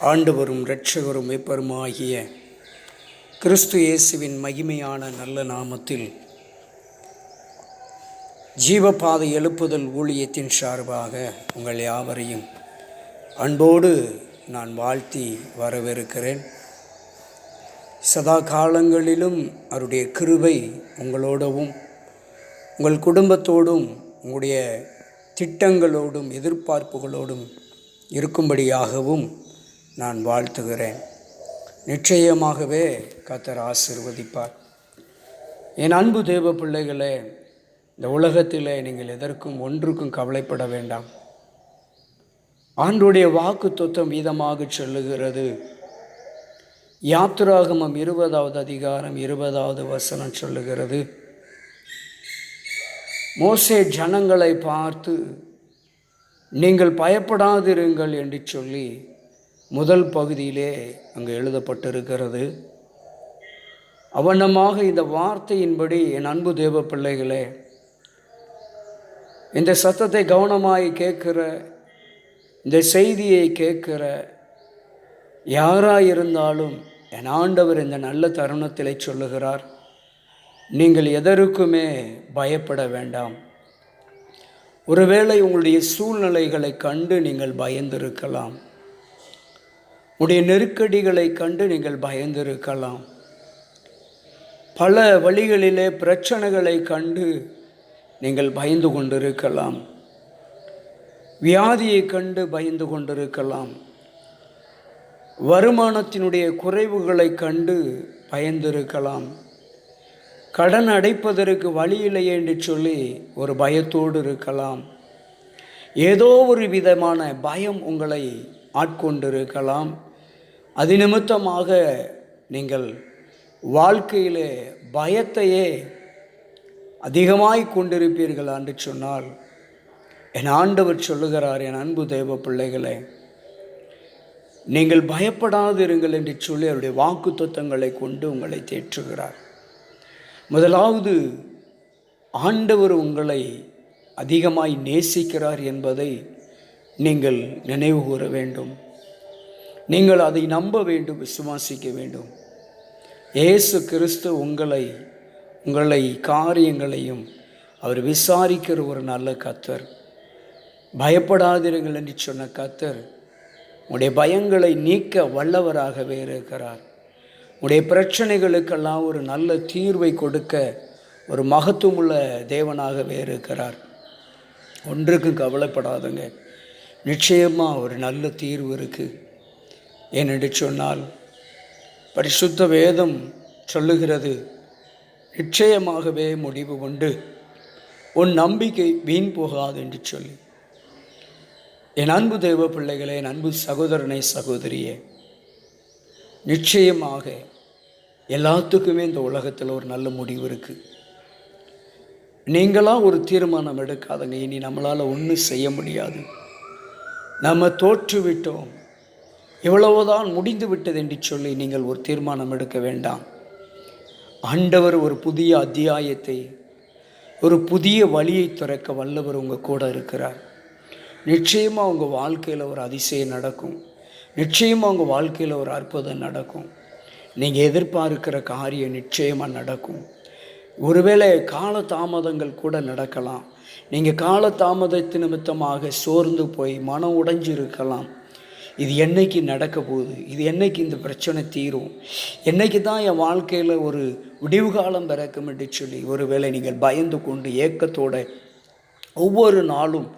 ஆண்டவரும் இரட்சகரும் மீட்பருமாகிய கிறிஸ்து இயேசுவின் மகிமையான நல்ல நாமத்தில் ஜீவபாதை எழுப்புதல் ஊழியத்தின் சார்பாக உங்கள் யாவரையும் அன்போடு நான் வாழ்த்தி வரவிருக்கிறேன் சதா காலங்களிலும் அவருடைய கிருபை உங்களோடவும் உங்கள் குடும்பத்தோடும் உங்களுடைய திட்டங்களோடும் எதிர்பார்ப்புகளோடும் இருக்கும்படியாகவும் நான் வாழ்த்துகிறேன். நிச்சயமாகவே கத்தர் ஆசிர்வதிப்பார். என் அன்பு தேவ பிள்ளைகளே இந்த உலகத்திலே நீங்கள் எதற்கும் ஒன்றுக்கும் கவலைப்பட வேண்டாம். ஆண்டுடைய வாக்கு தொத்தம் வீதமாக சொல்லுகிறது. யாத்திராகமம் இருபதாவது அதிகாரம் இருபதாவது வசனம் சொல்லுகிறது. மோசே ஜனங்களை பார்த்து நீங்கள் பயப்படாதிருங்கள் என்று சொல்லி முதல் பகுதியிலே அங்கு எழுதப்பட்டிருக்கிறது. அவனமாக இந்த வார்த்தையின்படி என் அன்பு தேவ பிள்ளைகளே இந்த சத்தத்தை கவனமாய் கேட்குற இந்த செய்தியை கேட்குற யாராக இருந்தாலும் என் ஆண்டவர் இந்த நல்ல தருணத்திலே சொல்லுகிறார் நீங்கள் எதற்குமே பயப்பட வேண்டாம். ஒருவேளை உங்களுடைய சூழ்நிலைகளை கண்டு நீங்கள் பயந்திருக்கலாம். உடைய நெருக்கடிகளை கண்டு நீங்கள் பயந்திருக்கலாம். பல வழிகளிலே பிரச்சனைகளை கண்டு நீங்கள் பயந்து கொண்டிருக்கலாம். வியாதியை கண்டு பயந்து கொண்டிருக்கலாம். வருமானத்தினுடைய குறைவுகளை கண்டு பயந்திருக்கலாம். கடன் அடைப்பதற்கு வழி இல்லையே என்று சொல்லி ஒரு பயத்தோடு இருக்கலாம். ஏதோ ஒரு விதமான பயம் உங்களை ஆட்கொண்டிருக்கலாம். அது நிமித்தமாக நீங்கள் வாழ்க்கையிலே பயத்தையே அதிகமாய் கொண்டிருப்பீர்கள் என்று சொன்னால் என் ஆண்டவர் சொல்லுகிறார் என் அன்பு தெய்வ பிள்ளைகளே நீங்கள் பயப்படாதிருங்கள் என்று சொல்லி அவருடைய வாக்கு தத்துவங்களை கொண்டு உங்களை தேற்றுகிறார். முதலாவது ஆண்டவர் உங்களை அதிகமாய் நேசிக்கிறார் என்பதை நீங்கள் நினைவு கூற வேண்டும். நீங்கள் அதை நம்ப வேண்டும் விசுவாசிக்க வேண்டும். இயேசு கிறிஸ்து உங்களை உங்களை காரியங்களையும் அவர் விசாரிக்கிற ஒரு நல்ல கத்தர். பயப்படாதீர்கள் என்று சொன்ன கத்தர் உடைய பயங்களை நீக்க வல்லவராகவே இருக்கிறார். உடைய பிரச்சனைகளுக்கெல்லாம் ஒரு நல்ல தீர்வை கொடுக்க ஒரு மகத்துவமுள்ள தேவனாகவே இருக்கிறார். ஒன்றுக்கும் கவலைப்படாதுங்க. நிச்சயமாக ஒரு நல்ல தீர்வு இருக்குது ஏனென்று சொன்னால் பரிசுத்த வேதம் சொல்லுகிறது நிச்சயமாகவே முடிவு கொண்டு உன் நம்பிக்கை வீண் போகாது என்று சொல்லி. என் அன்பு தெய்வ பிள்ளைகளே என் அன்பு சகோதரனை சகோதரியே நிச்சயமாக எல்லாத்துக்குமே இந்த உலகத்தில் ஒரு நல்ல முடிவு இருக்குது நீங்களாம் ஒரு தீர்மானம் எடுக்காதங்க. இனி நம்மளால் ஒன்றும் செய்ய முடியாது. நம்ம தோற்றுவிட்டோம். இவ்வளவுதான் முடிந்துவிட்டது என்று சொல்லி நீங்கள் ஒரு தீர்மானம் எடுக்க வேண்டாம். ஆண்டவர் ஒரு புதிய அத்தியாயத்தை ஒரு புதிய வழியை துறக்க வல்லவர் உங்கள் கூட இருக்கிறார். நிச்சயமாக உங்கள் வாழ்க்கையில் ஒரு அதிசயம் நடக்கும். நிச்சயமாக உங்கள் வாழ்க்கையில் ஒரு அற்புதம் நடக்கும். நீங்கள் எதிர்பார்க்கிற காரியம் நிச்சயமாக நடக்கும். ஒருவேளை கால தாமதங்கள் கூட நடக்கலாம். நீங்கள் கால தாமதத்து நிமித்தமாக சோர்ந்து போய் மனம் உடைஞ்சு இருக்கலாம் இது என்னைக்கு நடக்க போகுது? இது என்னைக்கு இந்த பிரச்சனை தீரும்? என்னைக்கு தான் என் வாழ்க்கையில் ஒரு விடிவு காலம் பிறக்கும் என்று சொல்லி ஒருவேளை நீங்கள் பயந்து கொண்டு ஏக்கத்தோட ஒவ்வொரு நாளும்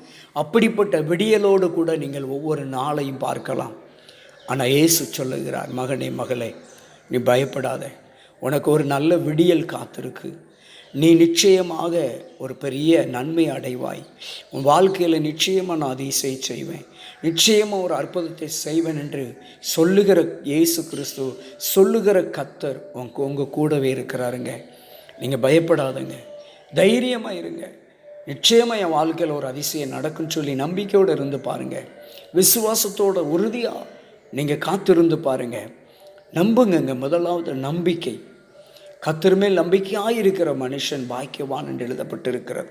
அப்படிப்பட்ட விடியலோடு கூட நீங்கள் ஒவ்வொரு நாளையும் பார்க்கலாம். ஆனால் ஏசு சொல்லுகிறார் மகனே மகளே நீ பயப்படாத. உனக்கு ஒரு நல்ல விடியல் காத்திருக்கு. நீ நிச்சயமாக ஒரு பெரிய நன்மை அடைவாய். உன் வாழ்க்கையில் நிச்சயமாக நான் அதிசய செய்வேன் நிச்சயமாக ஒரு அற்புதத்தை செய்வேன் என்று சொல்லுகிற இயேசு கிறிஸ்து சொல்லுகிற கத்தர் உங்க உங்கள் கூடவே இருக்கிறாருங்க. நீங்கள் பயப்படாதங்க. தைரியமாக இருங்க. நிச்சயமாக என் வாழ்க்கையில் ஒரு அதிசயம் நடக்கும்னு சொல்லி நம்பிக்கையோடு இருந்து பாருங்கள் விசுவாசத்தோட உறுதியாக நீங்கள் காத்திருந்து பாருங்கள் நம்புங்கங்க. முதலாவது நம்பிக்கை. கத்தர் நம்பிக்கையாக இருக்கிற மனுஷன் பாக்கியவான் என்று எழுதப்பட்டிருக்கிறது.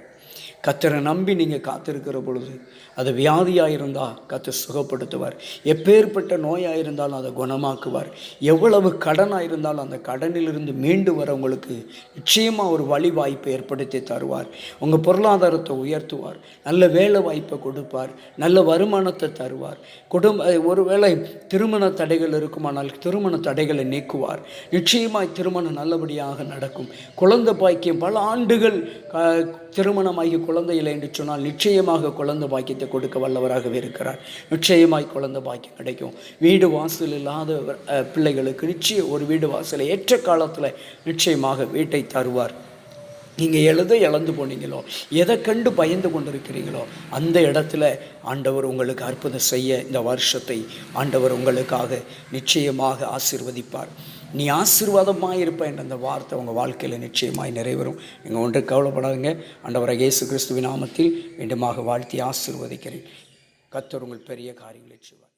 கத்தரை நம்பி நீங்கள் காத்திருக்கிற பொழுது அது வியாதியாக இருந்தால் கத்தர் சுகப்படுத்துவார். எப்பேற்பட்ட நோயாக இருந்தாலும் அதை குணமாக்குவார். எவ்வளவு கடனாக இருந்தாலும் அந்த கடனிலிருந்து மீண்டு வரவங்களுக்கு நிச்சயமாக ஒரு வழி வாய்ப்பை ஏற்படுத்தி தருவார். உங்கள் பொருளாதாரத்தை உயர்த்துவார். நல்ல வேலை வாய்ப்பை கொடுப்பார். நல்ல வருமானத்தை தருவார். குடும்ப ஒருவேளை திருமண தடைகள் இருக்குமானால் திருமண தடைகளை நீக்குவார். நிச்சயமாய் திருமணம் நல்லபடியாக நடக்கும். குழந்தை பாய்க்கியம் பல ஆண்டுகள் திருமணமாகி குழந்தை இல்லை என்று சொன்னால் நிச்சயமாக குழந்தை பாக்கியத்தை கொடுக்க வல்லவராகவே இருக்கிறார். நிச்சயமாய் குழந்தை பாக்கியம் கிடைக்கும். வீடு வாசல் இல்லாத பிள்ளைகளுக்கு நிச்சயம் ஒரு வீடு வாசலை ஏற்ற காலத்தில் நிச்சயமாக வீட்டை தருவார். நீங்கள் எழுத இழந்து போனீங்களோ எதை கண்டு பயந்து கொண்டிருக்கிறீங்களோ அந்த இடத்துல ஆண்டவர் உங்களுக்கு அற்புதம் செய்ய இந்த வருஷத்தை ஆண்டவர் உங்களுக்காக நிச்சயமாக ஆசீர்வதிப்பார். நீ ஆசீர்வாதமாக இருப்ப என்ற அந்த வார்த்தை உங்கள் வாழ்க்கையில் நிச்சயமாய் நிறைவேறும். நீங்கள் ஒன்று கவலைப்படாதுங்க. அண்டவர இயேசு கிறிஸ்துவின் நாமத்தில் மீண்டுமாக வாழ்த்தி ஆசீர்வதிக்கிறேன். கத்தர் உங்கள் பெரிய காரியங்களை செய்வார்.